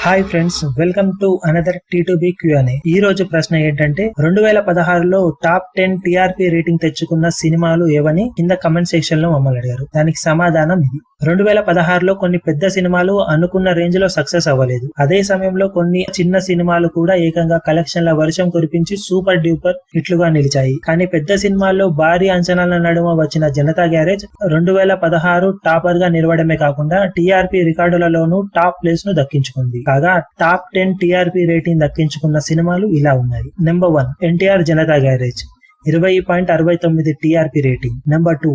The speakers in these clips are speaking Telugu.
Hi friends welcome to another T two B Q and A ఈ రోజు ప్రశ్న ఏంటంటే రెండు వేల పదహారులో టాప్ టెన్ టిఆర్పి రేటింగ్ తెచ్చుకున్న సినిమాలు ఏవని కింద కమెంట్ సెక్షన్లో మమ్మల్ని అడిగారు. దానికి సమాధానం ఇది. రెండు వేల పదహారులో కొన్ని పెద్ద సినిమాలు అనుకున్న రేంజ్లో సక్సెస్ అవ్వలేదు. అదే సమయంలో కొన్ని చిన్న సినిమాలు కూడా ఏకంగా కలెక్షన్ల వర్షం కురిపించి సూపర్ డ్యూపర్ హిట్లుగా నిలిచాయి. కానీ పెద్ద సినిమాల్లో భారీ అంచనాల నడుమ వచ్చిన జనతా గ్యారేజ్ రెండు వేల పదహారు టాపర్గా నిలవడమే కాకుండా టీఆర్పీ రికార్డులలోనూ టాప్ ప్లేస్ను దక్కించుకుంది. కాగా టాప్ టెన్ టీఆర్పీ రేటింగ్ దక్కించుకున్న సినిమాలు ఇలా ఉన్నాయి. Number one NTR Janatha Garage. ఇరవై పాయింట్ అరవై తొమ్మిది టీఆర్పీ రేటింగ్. నెంబర్ టూ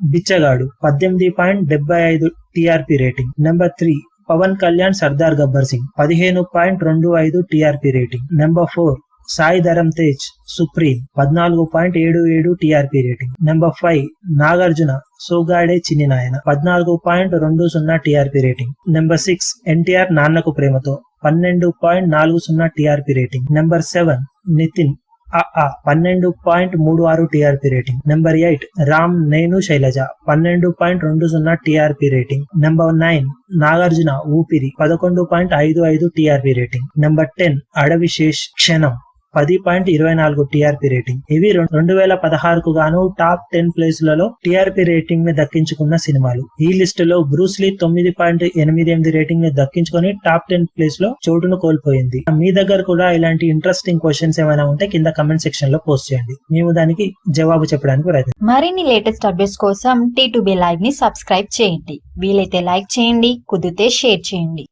బిచ్చగాడు. పద్దెనిమిది పాయింట్ డెబ్బై ఐదు TRP rating. Number three Pawan Kalyan Sardaar Gabbar Singh. పదిహేను పాయింట్ రెండు ఐదు TRP rating. Number four Sai Dharam Tej Supreme పద్నాలుగు పాయింట్ ఏడు ఏడు TRP rating. Number five Nagarjuna Soggade Chinni Nayana పద్నాలుగు పాయింట్ రెండు సున్నా TRP rating. Number six NTR Nannaku Prematho పన్నెండు పాయింట్ నాలుగు సున్నా TRP rating. Number seven Nithiin A Aa పన్నెండు పాయింట్ మూడు ఆరు TRP rating. Number eight Ram Nenu Sailaja పన్నెండు పాయింట్ రెండు సున్నా TRP rating. Number nine Nagarjuna Oopiri పదకొండు పాయింట్ ఐదు ఐదు TRP rating. Number ten Adivi Sesh Kshanam పది పాయింట్ ఇరవై నాలుగు టీఆర్పీ రేటింగ్. ఇవి రెండు వేల పదహారుకు గాను టాప్ టెన్ ప్లేస్లలో టీఆర్పీ రేటింగ్ని దక్కించుకున్న సినిమాలు. ఈ లిస్టులో బ్రూస్లీ తొమ్మిది పాయింట్ ఎనిమిది ఎనిమిది రేటింగ్ని దక్కించుకొని టాప్ టెన్ ప్లేస్లో చోటును కోల్పోయింది. మీ దగ్గర కూడా ఇలాంటి ఇంట్రెస్టింగ్ క్వశ్చన్స్ ఏమైనా ఉంటే కింద కమెంట్ సెక్షన్లో పోస్ట్ చేయండి. మేము దానికి జవాబు చెప్పడానికి ప్రయత్నం మరిన్ని లేటెస్ట్ అప్డేట్స్ కోసం టీ టు బి లైవ్ని సబ్స్క్రైబ్ చేయండి. వీలైతే లైక్ చేయండి కుదిరితే షేర్ చేయండి.